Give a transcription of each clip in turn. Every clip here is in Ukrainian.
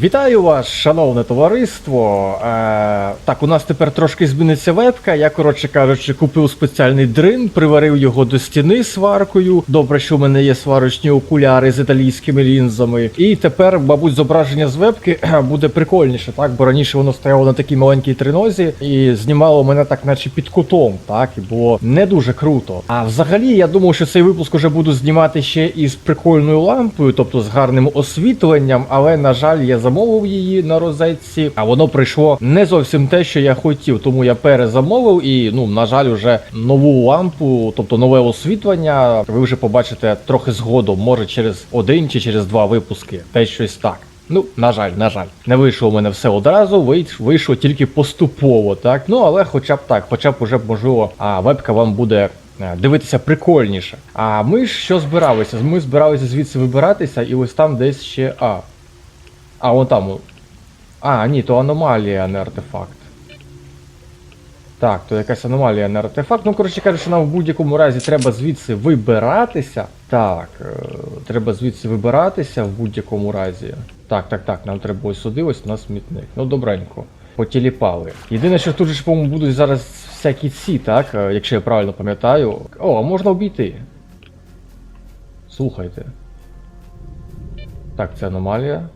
Вітаю вас, шановне товариство. Е, так, у нас тепер трошки зміниться вебка. Я, коротше кажучи, купив спеціальний дрин, приварив його до стіни сваркою. Добре, що в мене є сварочні окуляри з італійськими лінзами. І тепер, мабуть, зображення з вебки буде прикольніше, так? Бо раніше воно стояло на такій маленькій тринозі і знімало мене так, наче під кутом, так? І було не дуже круто. А взагалі, я думав, що цей випуск уже буду знімати ще із прикольною лампою, тобто з гарним освітленням, але, на жаль, я замовив її на розетці, а воно прийшло не зовсім те, що я хотів. Тому я перезамовив і, ну, на жаль, уже нову лампу, тобто нове освітлення, ви вже побачите трохи згодом, може через один чи через два випуски. Те щось так. Ну, на жаль, на жаль, не вийшло у мене все одразу, вийшло тільки поступово, так. Ну але хоча б так, хоча б уже можливо, а вебка вам буде е, дивитися прикольніше. А ми ж що збиралися? Ми збиралися звідси вибиратися, і ось там десь ще. А. А, вон там. А, ні, то аномалія, не артефакт. Так, то якась аномалія, не артефакт. Ну, коротше кажучи, нам в будь-якому разі треба звідси вибиратися. Так, е, треба звідси вибиратися в будь-якому разі. Так, так, так, нам треба ось сюди, ось у нас смітник. Ну, добренько. Потіліпали. Єдине, що тут же по-моєму, будуть зараз всякі ці, так? е, Якщо я правильно пам'ятаю. О, можна обійти. Слухайте. Так, це аномалія.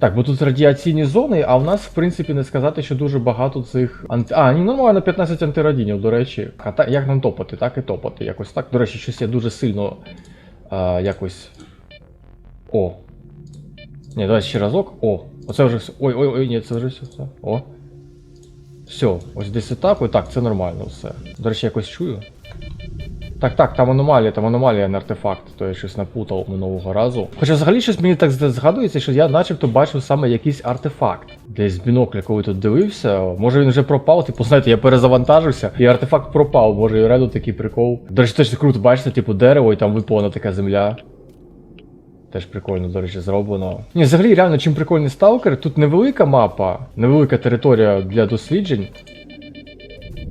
Так, бо тут радіаційні зони, а в нас, в принципі, не сказати, що дуже багато цих анти... А, ні, нормально 15 антирадінів, до речі. А та, як нам топати, так і топати. Якось так. До речі, щось я дуже сильно а, якось. О. Ні, давай ще разок. О. Оце вже все. Ой, ой, ой, ні, це вже все. все. О. Все, ось десь так, ой, так, це нормально все. До речі, якось чую. Так, так, там аномалія, там аномалія, а не артефакт, то я щось напутав минулого разу. Хоча взагалі щось мені так згадується, що я начебто бачив саме якийсь артефакт. Десь бінокля, коли тут дивився. Може він вже пропав, типу, знаєте, я перезавантажився, і артефакт пропав, може і реально такий прикол. До речі, теж круто, бачите, типу дерево, і там виповнена така земля. Теж прикольно, до речі, зроблено. Ні, взагалі, реально, чим прикольний сталкер, тут невелика мапа, невелика територія для досліджень.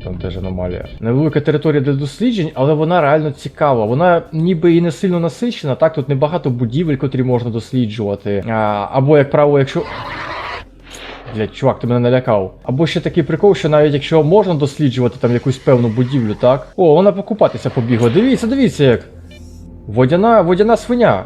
Там теж аномалія. Невелика територія для досліджень, але вона реально цікава. Вона ніби і не сильно насичена, так тут небагато будівель, котрі можна досліджувати. А, або, як правило, якщо. Блять, чувак, ти мене налякав. Або ще такий прикол, що навіть якщо можна досліджувати там якусь певну будівлю, так? О, вона покупатися побігла. Дивіться, дивіться як. Водяна, водяна свиня.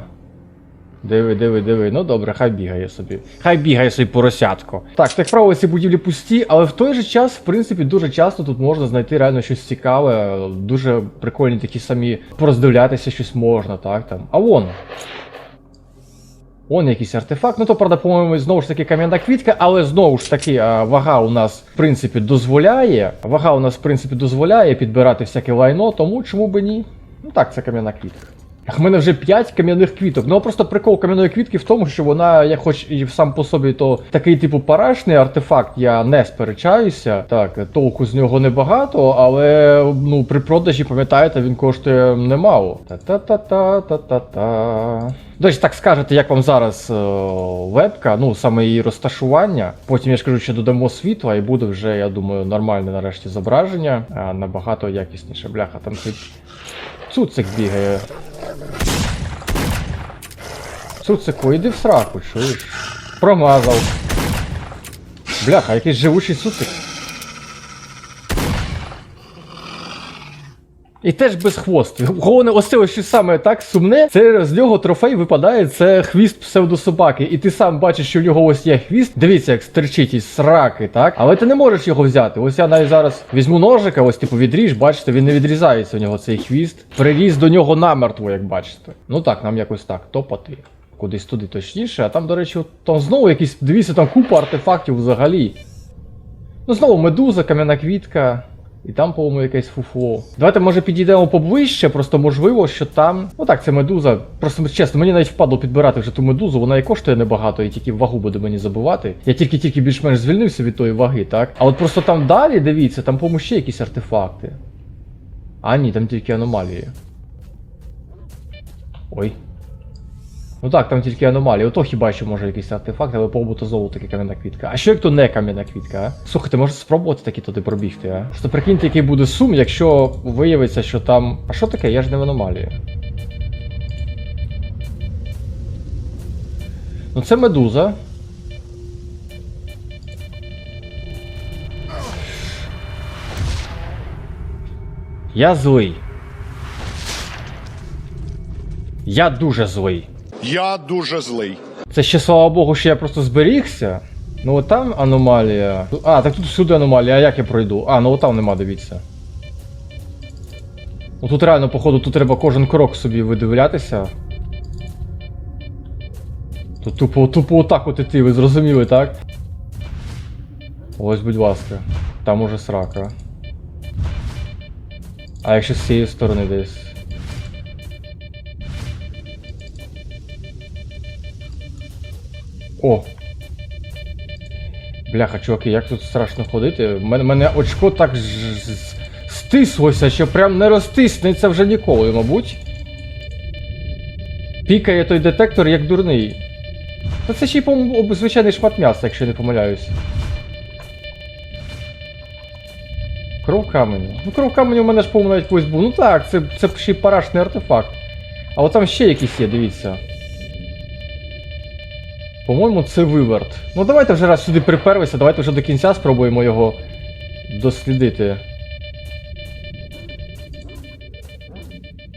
Диви, диви, диви. Ну добре, хай бігає собі. Хай бігає собі поросятко. Так, так правило, ці будівлі пусті, але в той же час, в принципі, дуже часто тут можна знайти реально щось цікаве, дуже прикольні такі самі пороздивлятися щось можна, так там. А вон. Вон якийсь артефакт. Ну то, правда, по-моєму, знову ж таки кам'яна квітка, але знову ж таки, вага у нас, в принципі, дозволяє. Вага у нас, в принципі, дозволяє підбирати всяке лайно, тому чому би ні? Ну так, це кам'яна квітка. В мене вже 5 кам'яних квіток. Ну просто прикол кам'яної квітки в тому, що вона, як хоч і сам по собі, то такий типу парашний артефакт, я не сперечаюся. Так, толку з нього небагато, але ну при продажі, пам'ятаєте, він коштує немало. Та-та-та-та-та-та. До речі, так скажете, як вам зараз е, вебка, ну саме її розташування. Потім я ж кажу, що додамо світла і буде вже, я думаю, нормальне нарешті зображення, а набагато якісніше. Бляха, там цей цуцик бігає. Цуцику, іди в сраку, чуєш? Промазав. Бляха, якийсь живучий цуцик. І теж без хвосту. Головне, ось це ось що саме так сумне, це з нього трофей випадає, це хвіст псевдособаки. І ти сам бачиш, що в нього ось є хвіст. Дивіться, як стерчить із сраки, так? Але ти не можеш його взяти. Ось я навіть зараз візьму ножика, ось типу відріж, бачите, він не відрізається у нього цей хвіст. Приріз до нього намертво, як бачите. Ну так, нам якось так, топати. Кудись туди точніше, а там, до речі, там знову якісь, дивіться, там купа артефактів взагалі. Ну, знову медуза, кам'яна квітка. І там, по-моєму, якесь фуфло. Давайте, може, підійдемо поближче, просто можливо, що там. Ну так, це медуза. Просто чесно, мені навіть впадло підбирати вже ту медузу, вона і коштує небагато, і тільки вагу буде мені забивати. Я тільки-тільки більш-менш звільнився від тої ваги, так? А от просто там далі, дивіться, там, по-моєму, ще якісь артефакти. А, ні, там тільки аномалії. Ой. Ну так, там тільки аномалії. Ото хіба що може якийсь артефакт, але побуто знову таки кам'яна квітка. А що як то не кам'яна квітка, а? Слухайте, може спробувати таки туди пробігти, а? Просто прикиньте, який буде сум, якщо виявиться, що там. А що таке? Я ж не в аномалії. Ну це медуза. Я злий. Я дуже злий. Я дуже злий. Це ще слава Богу, що я просто зберігся. Ну от там аномалія. А, так тут всюди аномалія, а як я пройду? А, ну от там нема, дивіться. Ну тут реально, походу, тут треба кожен крок собі видивлятися. Тут тупо, тупо отак от іти, ви зрозуміли, так? Ось, будь ласка. Там уже срака. А якщо з цієї сторони десь. О! Бляха, чуваки, як тут страшно ходити. Мене, мене очко так ж- стислося, що прям не розтиснеться вже ніколи, мабуть. Пікає той детектор як дурний. Та це ще й, по-моєму, звичайний шмат м'яса, якщо не помиляюсь. Кров каменю. Ну, кров каменю у мене ж по-моєму навіть колись був. Ну так, це, це ще й парашний артефакт. А от там ще якісь є, дивіться. По-моєму, це виверт. Ну давайте вже раз сюди приперлися, давайте вже до кінця спробуємо його дослідити.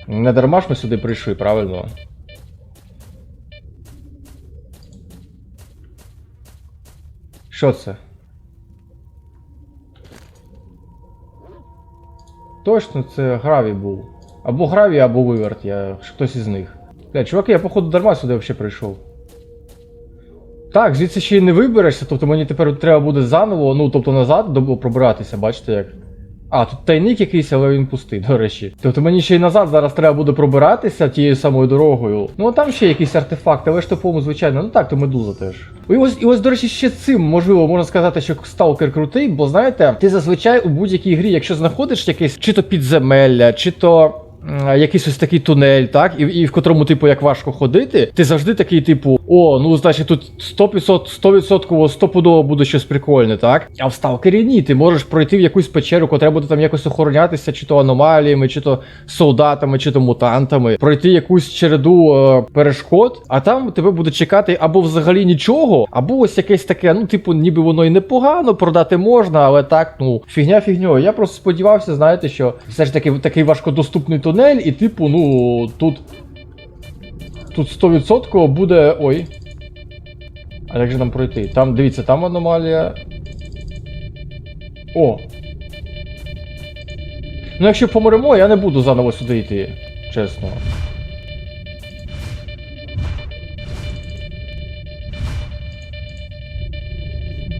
Не дарма ж ми сюди прийшли, правильно? Що це? Точно, це гравій був. Або гравій, або виверт, я хтось із них. Бля, чуваки, я походу дарма сюди взагалі прийшов. Так, звідси ще й не виберешся, тобто мені тепер треба буде заново, ну тобто назад пробиратися, бачите як. А, тут тайник якийсь, але він пустий, до речі. Тобто мені ще й назад зараз треба буде пробиратися тією самою дорогою. Ну а там ще якісь артефакти, але ж то, по-моєму, звичайно, ну так, то медуза теж. І ось, і ось, до речі, ще цим можливо можна сказати, що сталкер крутий, бо знаєте, ти зазвичай у будь-якій грі, якщо знаходиш якесь чи то підземелля, чи то. Якийсь ось такий тунель, так, і, і в котрому, типу, як важко ходити, ти завжди такий, типу, о, ну значить тут 100%, 100% стопудово буде щось прикольне, так? А в сталкері ні, ти можеш пройти в якусь печеру, котра буде там якось охоронятися, чи то аномаліями, чи то солдатами, чи то мутантами, пройти якусь череду е, перешкод, а там тебе буде чекати або взагалі нічого, або ось якесь таке, ну, типу, ніби воно і непогано, продати можна, але так, ну, фігня фігньою. Я просто сподівався, знаєте, що все ж таки такий важкодоступний тунель, і типу, ну, тут. Тут 100% буде. Ой. А як же нам пройти? Там, дивіться, там аномалія. О! Ну, якщо помремо, я не буду заново сюди йти. Чесно.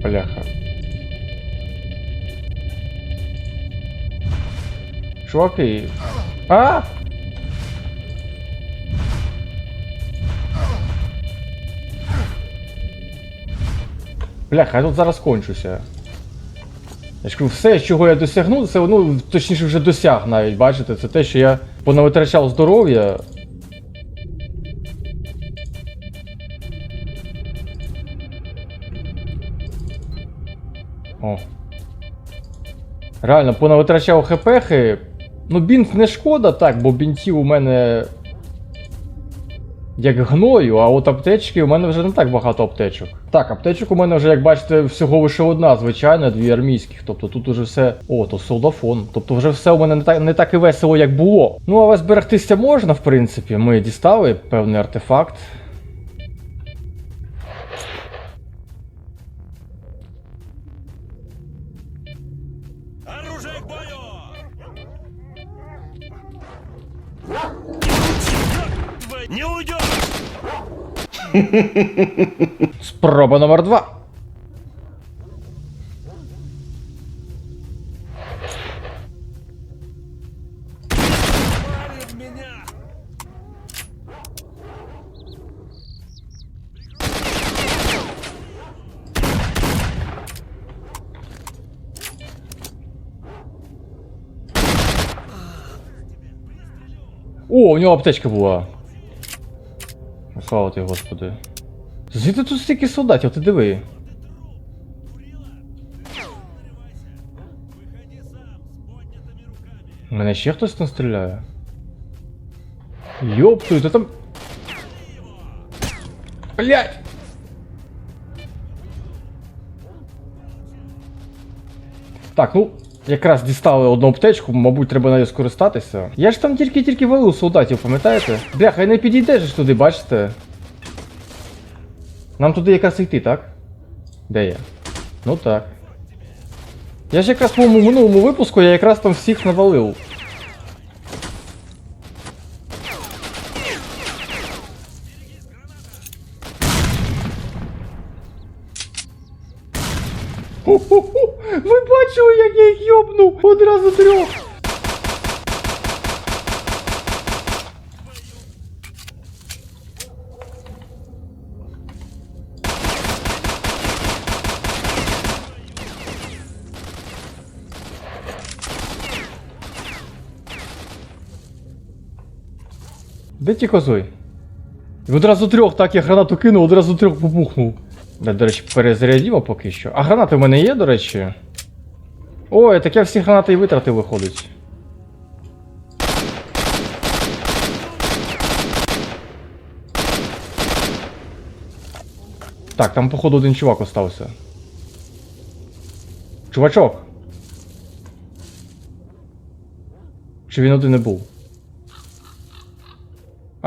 Бляха. Чуваки. А! Бляха, я тут зараз кончуся. Я ж кажу, все, чого я досягнув, це ну, точніше вже досяг навіть, бачите, це те, що я понавитрачав здоров'я. О. Реально, понавитрачав хпхи. Ну, бінт не шкода, так, бо бінтів у мене. Як гною, а от аптечки у мене вже не так багато аптечок. Так, аптечок у мене вже, як бачите, всього лише одна, звичайно, дві армійських. Тобто тут уже все. О, то солдафон. Тобто вже все у мене не так, не так і весело, як було. Ну, але зберегтися можна, в принципі. Ми дістали певний артефакт. Оружие к бою! Не уйдешь! Спроба номер два. у него аптечка була. Ну, слава ти, господи. Звідти тут стільки солдатів, ти диви. Мене ще хтось там стріляє. Йоптую, ти там. Блять! Так, ну. Якраз дістали одну аптечку, мабуть, треба нею скористатися. Я ж там тільки-тільки валив солдатів, пам'ятаєте? Бляха, і не підійдеш ж туди, бачите? Нам туди якраз йти, так? Де я? Ну так. Я ж якраз в моєму минулому випуску я якраз там всіх навалив. Ви бачили, як я їх йобнув? Одразу трьох. Де ті кози? І Одразу трьох, так я гранату кинув, одразу трьох побухнув. Да, до речі, перезарядімо поки що. А гранати в мене є, до речі. Ой, так я всі гранати і витратив, виходить. Так, там, походу, один чувак остався. Чувачок. Чи він один не був?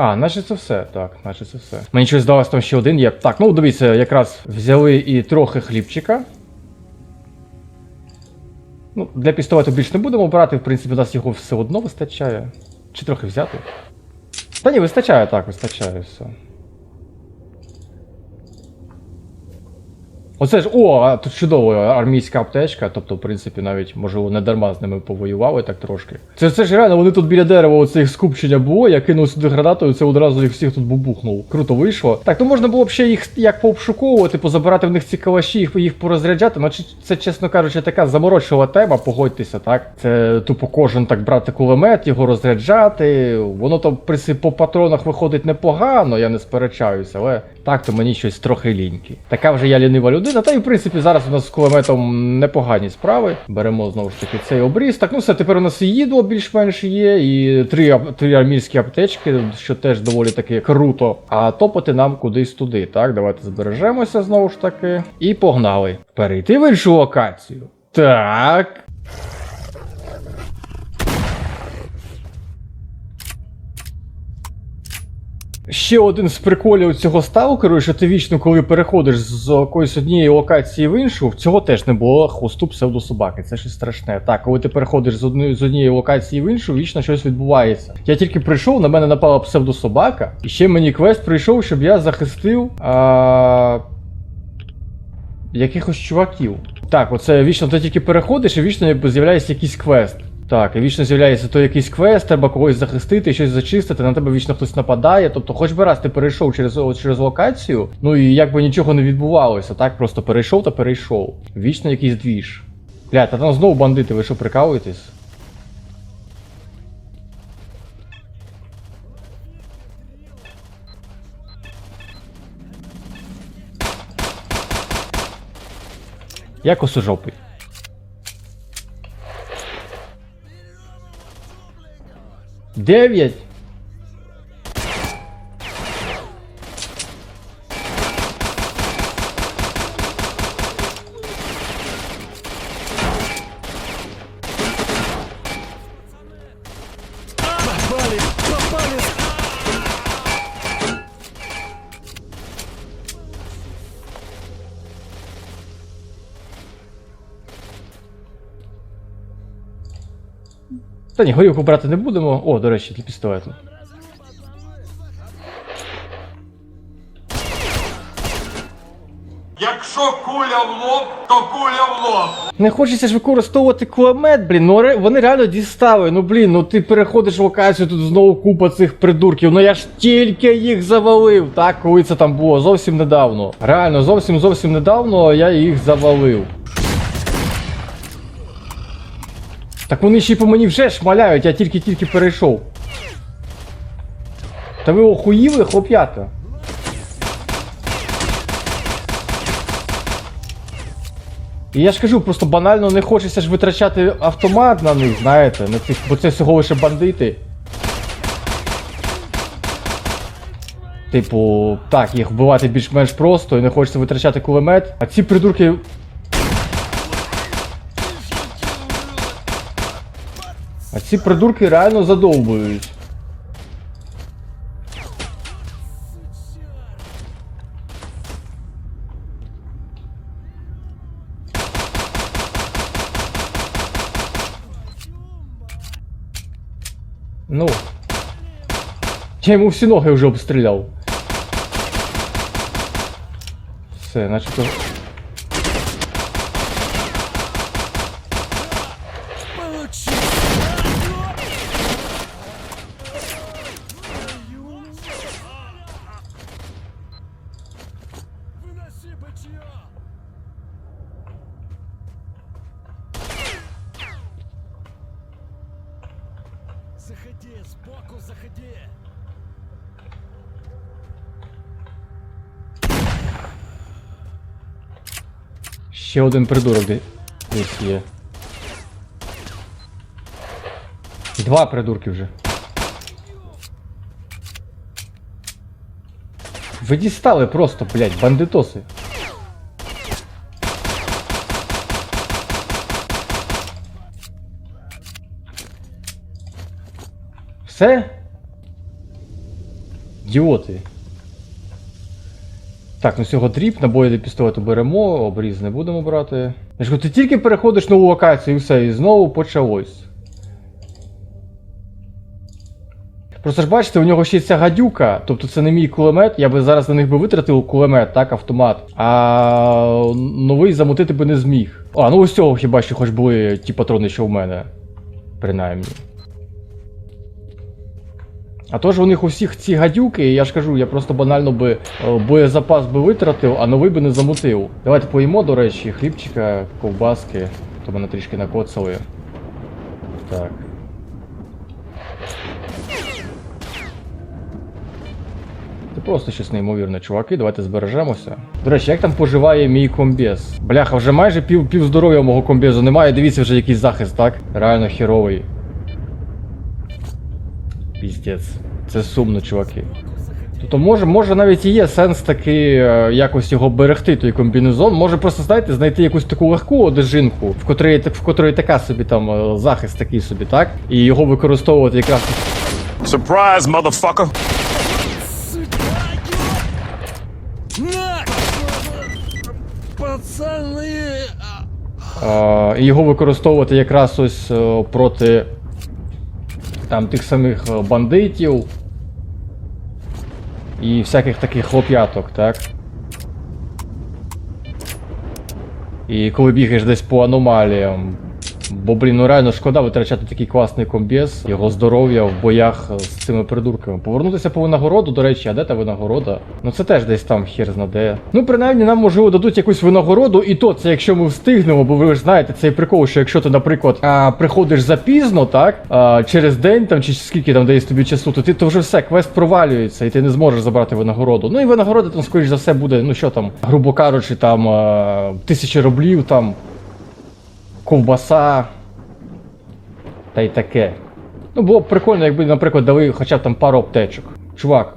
А, наче це все. Так, наче це все. Мені щось здалось там ще один є. Так, ну дивіться, якраз взяли і трохи хлібчика. Ну, для пістолету більш не будемо брати, в принципі, у нас його все одно вистачає. Чи трохи взяти? Та ні, вистачає, так, вистачає все. Оце ж, о, тут чудова армійська аптечка, тобто, в принципі, навіть, можливо, не дарма з ними повоювали так трошки. Це, це ж реально, вони тут біля дерева, оце їх скупчення було, я кинув сюди гранату, це одразу їх всіх тут бубухнув. Круто вийшло. Так, то можна було б ще їх як пообшуковувати, позабирати в них ці калаші, їх, їх порозряджати. Ну, це, чесно кажучи, така заморочила тема, погодьтеся, так? Це тупо кожен так брати кулемет, його розряджати. Воно там, в принципі, по патронах виходить непогано, я не сперечаюся, але так то мені щось трохи ліньки. Така вже я лінива людина, та й в принципі зараз у нас з кулеметом непогані справи. Беремо знову ж таки цей обріз. Так, ну все, тепер у нас і їдло більш-менш є, і три, три армійські аптечки, що теж доволі таки круто. А топати нам кудись туди. Так, давайте збережемося знову ж таки. І погнали. Перейти в іншу локацію. Так. Ще один з приколів цього сталкеру, що ти вічно, коли переходиш з якоїсь однієї локації в іншу, в цього теж не було хвосту псевдособаки. Це щось страшне. Так, коли ти переходиш з одної з однієї локації в іншу, вічно щось відбувається. Я тільки прийшов, на мене напала псевдособака, і ще мені квест прийшов, щоб я захистив. А... Якихось чуваків. Так, оце вічно ти тільки переходиш, і вічно з'являється якийсь квест. Так, і вічно з'являється то якийсь квест, треба когось захистити, щось зачистити, на тебе вічно хтось нападає. Тобто, хоч би раз ти перейшов через через локацію, ну і якби нічого не відбувалося, так просто перейшов та перейшов. Вічно якийсь двіж. Бля, та там знову бандити, ви що прикалуєтесь? Як осужопий. 9 Та ні, горілку брати не будемо. О, до речі, для пістолету. Якщо куля в лоб, то куля в лоб. Не хочеться ж використовувати кулемет, блін. Ну вони реально дістали. Ну блін, ну ти переходиш в локацію, тут знову купа цих придурків. Ну я ж тільки їх завалив, так, коли це там було зовсім недавно. Реально, зовсім зовсім недавно я їх завалив. Так вони ще й по мені вже шмаляють, я тільки-тільки перейшов. Та ви охуїли, хлоп'ята? І я ж кажу, просто банально не хочеться ж витрачати автомат на них, знаєте, на цих, бо це всього лише бандити. Типу, так, їх вбивати більш-менш просто і не хочеться витрачати кулемет. А ці придурки. Ці придурки реально задовбують. Ну. Я йому всі ноги вже обстріляв. Все, начебто. Получи! Сбоку! Ще один придурок де- десь є. Два придурки вже. Ви дістали просто, блядь, бандитоси. Все? Ідіоти. Так, ну цього дріб, набої до пістолету беремо, обріз не будемо брати. Ти тільки переходиш нову локацію і все, і знову почалось. Просто ж бачите, у нього ще ця гадюка, тобто це не мій кулемет, я би зараз на них би витратив кулемет, так, автомат. А новий замутити би не зміг. А, ну ось цього хіба що хоч були ті патрони, що в мене. Принаймні. А то ж у них у всіх ці гадюки, і я ж кажу, я просто банально би е, боєзапас би витратив, а новий би не замутив. Давайте поїмо, до речі, хлібчика, ковбаски, то мене трішки накоцали. Так. Це просто щось неймовірне, чуваки, давайте збережемося. До речі, як там поживає мій комбез? Бляха, вже майже пів, пів здоров'я мого комбезу немає, дивіться вже якийсь захист, так? Реально херовий. Піздець. Це сумно, чуваки. Тобто може, може навіть і є сенс таки е, якось його берегти, той комбінезон. Може просто, знаєте, знайти якусь таку легку одежинку, в котрої, в котрої така собі там е, захист такий собі, так? І його використовувати якраз. Surprise, motherfucker! Е, і його використовувати якраз ось е, проти там тих самих е, бандитів і всяких таких хлоп'яток, так? І коли бігаєш десь по аномаліям. Бо, блін, ну реально шкода витрачати такий класний комбез, його здоров'я в боях з цими придурками. Повернутися по винагороду, до речі, а де та винагорода? Ну це теж десь там хер знаде. Ну, принаймні, нам можливо дадуть якусь винагороду, і то це якщо ми встигнемо, бо ви ж знаєте цей прикол, що якщо ти, наприклад, а, приходиш запізно, так, а, через день там чи скільки там дається тобі часу, то ти то вже все, квест провалюється, і ти не зможеш забрати винагороду. Ну і винагорода там, скоріш за все, буде, ну що там, грубо кажучи, там тисячі рублів там ковбаса. Та й таке. Ну, було б прикольно, якби, наприклад, дали хоча б там пару аптечок. Чувак.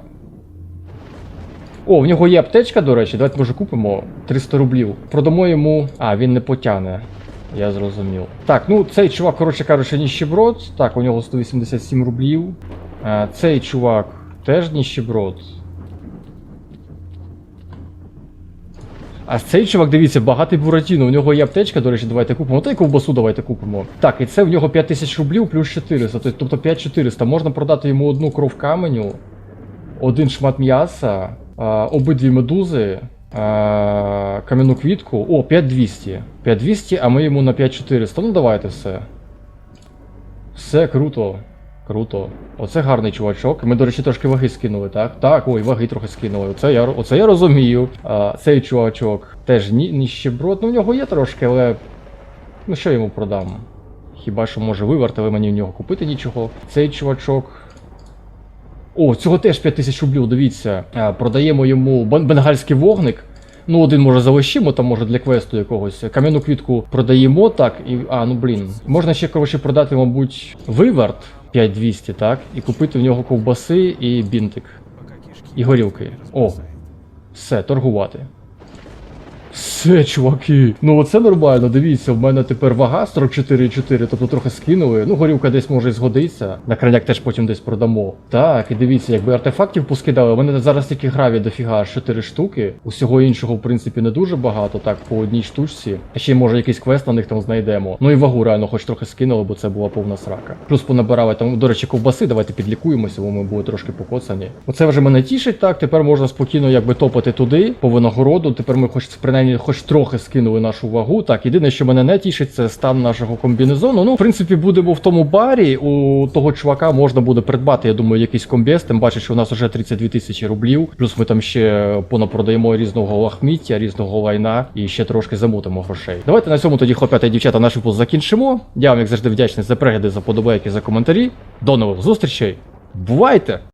О, в нього є аптечка, до речі, давайте може купимо 300 рублів. Продамо йому. А, він не потягне. Я зрозумів. Так, ну цей чувак, коротше кажучи, ніщеброд. Так, у нього 187 рублів. А, цей чувак теж ніщеброд. А цей чувак, дивіться, багатий Буратіно, у нього є аптечка, до речі, давайте купимо. Та й ковбасу давайте купимо. Так, і це в нього 5000 рублів плюс 400, тобто 5400. Можна продати йому одну кров каменю, один шмат м'яса, обидві медузи, кам'яну квітку. О, 5200. 5200, а ми йому на 5400. Ну давайте все. Все круто. Круто. Оце гарний чувачок. Ми, до речі, трошки ваги скинули, так? Так, ой, ваги трохи скинули. Оце я, оце я розумію. А, цей чувачок теж ні, ніщеброд. Ну, в нього є трошки, але. Ну що йому продам? Хіба що може виверт, але мені в нього купити нічого. Цей чувачок. О, цього теж 5000 рублів, дивіться. А, продаємо йому бенгальський вогник. Ну, один може залишимо, там може для квесту якогось. Кам'яну квітку продаємо так. І. А, ну блін. Можна ще, коротше, продати, мабуть, виверт 5200, так? І купити в нього ковбаси і бінтик. І горілки. О. Все, торгувати. Все. Чуваки. Ну оце нормально, дивіться, в мене тепер вага 44,4, тобто трохи скинули. Ну, горілка десь може і згодиться. На крайняк теж потім десь продамо. Так, і дивіться, якби артефактів поскидали, у мене зараз тільки граві дофіга 4 штуки. Усього іншого, в принципі, не дуже багато, так, по одній штучці. А ще може якийсь квест на них там знайдемо. Ну і вагу реально хоч трохи скинули, бо це була повна срака. Плюс понабирали там, до речі, ковбаси, давайте підлікуємося, бо ми були трошки покоцані. Оце вже мене тішить так. Тепер можна спокійно якби топати туди, по винагороду. Тепер ми хоч принаймні хоч трохи скинули нашу вагу. Так, єдине, що мене не тішить, це стан нашого комбінезону. Ну, в принципі, будемо в тому барі. У того чувака можна буде придбати, я думаю, якийсь комбез. Тим бачиш, що у нас вже 32 тисячі рублів. Плюс ми там ще понапродаємо різного лахміття, різного лайна і ще трошки замутимо грошей. Давайте на цьому тоді, хлопята і дівчата, наш випуск закінчимо. Я вам, як завжди, вдячний за перегляди, за подобайки, за коментарі. До нових зустрічей. Бувайте!